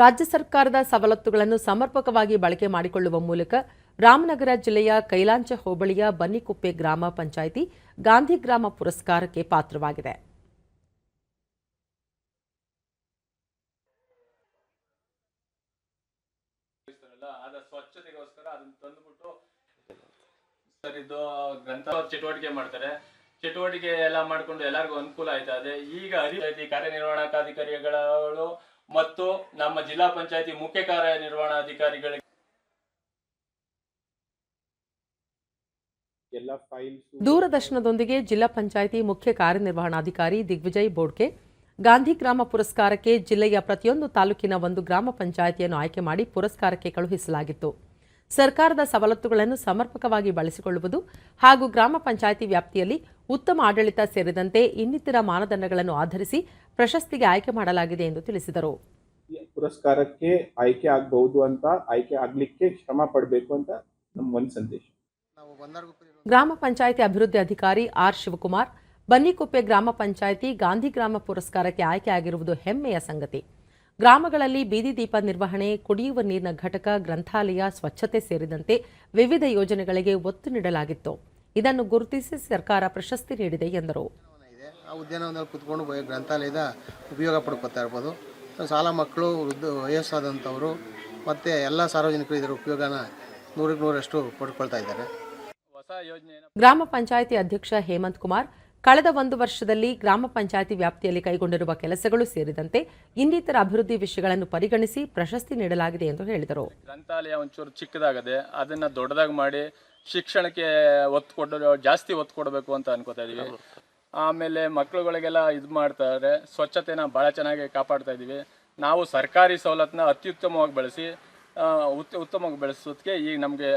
ರಾಜ್ಯ ಸರ್ಕಾರದ ಸವಲತ್ತುಗಳನ್ನು ಸಮರ್ಪಕವಾಗಿ ಬಳಕೆ ಮಾಡಿಕೊಳ್ಳುವ ಮೂಲಕ ರಾಮನಗರ ಜಿಲ್ಲೆಯ ಕೈಲಾಂಚ ಹೋಬಳಿಯ ಬನ್ನಿಕುಪ್ಪೆ ಗ್ರಾಮ ಪಂಚಾಯಿತಿ ಗಾಂಧಿ ಗ್ರಾಮ ಪುರಸ್ಕಾರಕ್ಕೆ ಪಾತ್ರವಾಗಿದೆ. ಅದ ಚಟುವಟಿಕೆ ಮಾಡ್ತಾರೆ. ಚಟುವಟಿಕೆ ಎಲ್ಲ ಮಾಡ್ಕೊಂಡು ಎಲ್ಲರಿಗೂ ಅನುಕೂಲ ಆಯ್ತಾ? ಇದೆ ಈಗ ಕಾರ್ಯನಿರ್ವಹಣಾಧಿಕಾರಿಗಳು ಮತ್ತು ನಮ್ಮ ಜಿಲ್ಲಾ ಪಂಚಾಯತಿ ಮುಖ್ಯ ಕಾರ್ಯನಿರ್ವಹಣಾಧಿಕಾರಿಗಳಿಗೆ ಎಲ್ಲ ಫೈಲ್ಸ್ ದೂರದರ್ಶನದೊಂದಿಗೆ ಜಿಲ್ಲಾ ಪಂಚಾಯಿತಿ ಮುಖ್ಯ ಕಾರ್ಯನಿರ್ವಹಣಾಧಿಕಾರಿ ದಿಗ್ವಿಜಯ್ ಬೋಡ್ಕೆ ಗಾಂಧಿ ಗ್ರಾಮ ಪುರಸ್ಕಾರಕ್ಕೆ ಜಿಲ್ಲೆಯ ಪ್ರತಿಯೊಂದು ತಾಲೂಕಿನ ಒಂದು ಗ್ರಾಮ ಪಂಚಾಯಿತಿಯನ್ನು ಆಯ್ಕೆ ಮಾಡಿ ಪುರಸ್ಕಾರಕ್ಕೆ ಕಳುಹಿಸಲಾಗಿತ್ತು. ಸರ್ಕಾರದ ಸವಲತ್ತುಗಳನ್ನು ಸಮರ್ಪಕವಾಗಿ ಬಳಸಿಕೊಳ್ಳುವುದು ಹಾಗೂ ಗ್ರಾಮ ಪಂಚಾಯಿತಿ ವ್ಯಾಪ್ತಿಯಲ್ಲಿ ಉತ್ತಮ ಆಡಳಿತ ಸೇರಿದಂತೆ ಇನ್ನಿತರ ಮಾನದಂಡಗಳನ್ನು ಆಧರಿಸಿ ಪ್ರಶಸ್ತಿಗೆ ಆಯ್ಕೆ ಮಾಡಲಾಗಿದೆ ಎಂದು ತಿಳಿಸಿದರು. ಪುರಸ್ಕಾರಕ್ಕೆ ಆಯ್ಕೆ ಆಗಬಹುದು ಅಂತ ಆಯ್ಕೆ ಆಗಲಿಕ್ಕೆ ಶ್ರಮ ಪಡಬೇಕು ಅಂತ ನಮ್ಮ ಒಂದು ಸಂದೇಶ. ಗ್ರಾಮ ಪಂಚಾಯಿತಿ ಅಭಿವೃದ್ಧಿ ಅಧಿಕಾರಿ ಆರ್ ಶಿವಕುಮಾರ್ ಬನ್ನಿಕುಪ್ಪೆ ಗ್ರಾಮ ಪಂಚಾಯಿತಿ ಗಾಂಧಿ ಗ್ರಾಮ ಪುರಸ್ಕಾರಕ್ಕೆ ಆಯ್ಕೆಯಾಗಿರುವುದು ಹೆಮ್ಮೆಯ ಸಂಗತಿ. ಗ್ರಾಮಗಳಲ್ಲಿ ಬೀದಿ ದೀಪ ನಿರ್ವಹಣೆ ಕುಡಿಯುವ ನೀರಿನ ಘಟಕ ಗ್ರಂಥಾಲಯ ಸ್ವಚ್ಛತೆ ಸೇರಿದಂತೆ ವಿವಿಧ ಯೋಜನೆಗಳಿಗೆ ಒತ್ತು ನೀಡಲಾಗಿತ್ತು. ಇದನ್ನು ಗುರುತಿಸಿ ಸರ್ಕಾರ ಪ್ರಶಸ್ತಿ ನೀಡಿದೆ ಎಂದರು. ಆ ಉದ್ಯಾನವನದಲ್ಲಿ ಕುತ್ಕೊಂಡು ಗ್ರಂಥಾಲಯದ ಉಪಯೋಗ ಪಡ್ಕೊತಾ ಇರ್ಬೋದು. ಶಾಲಾ ಮಕ್ಕಳು ವೃದ್ಧ ವಯಸ್ಸಾದಂಥವರು ಮತ್ತು ಎಲ್ಲ ಸಾರ್ವಜನಿಕರು ಇದರ ಉಪಯೋಗನ ನೂರಕ್ಕೆ ನೂರಷ್ಟು ಪಡ್ಕೊಳ್ತಾ ಇದ್ದಾರೆ. ಗ್ರಾಮ ಪಂಚಾಯಿತಿ ಅಧ್ಯಕ್ಷ ಹೇಮಂತ್ ಕುಮಾರ್ ಕಳೆದ ಒಂದು ವರ್ಷದಲ್ಲಿ ಗ್ರಾಮ ಪಂಚಾಯಿತಿ ವ್ಯಾಪ್ತಿಯಲ್ಲಿ ಕೈಗೊಂಡಿರುವ ಕೆಲಸಗಳು ಸೇರಿದಂತೆ ಇನ್ನಿತರ ಅಭಿವೃದ್ಧಿ ವಿಷಯಗಳನ್ನು ಪರಿಗಣಿಸಿ ಪ್ರಶಸ್ತಿ ನೀಡಲಾಗಿದೆ ಎಂದು ಹೇಳಿದರು. ಗ್ರಂಥಾಲಯ ಒಂಚೂರು ಚಿಕ್ಕದಾಗದೆ ಅದನ್ನು ದೊಡ್ಡದಾಗಿ ಮಾಡಿ ಶಿಕ್ಷಣಕ್ಕೆ ಒತ್ತು ಕೊಡೋ ಜಾಸ್ತಿ ಒತ್ತು ಕೊಡಬೇಕು ಅಂತ ಅನ್ಕೋತಾ ಇದೀವಿ. ಆಮೇಲೆ ಮಕ್ಕಳುಗಳಿಗೆಲ್ಲ ಇದು ಮಾಡ್ತಾರೆ ಸ್ವಚ್ಛತೆನ ಭಾಳ ಚೆನ್ನಾಗಿ ಕಾಪಾಡ್ತಾ ಇದ್ದೀವಿ ನಾವು ಸರ್ಕಾರಿ ಸವಲತ್ತನ್ನ ಅತ್ಯುತ್ತಮವಾಗಿ ಬಳಸಿ ಉತ್ ಉತ್ತಮವಾಗಿ ಬೆಳೆಸೋದಕ್ಕೆ ಈಗ ನಮಗೆ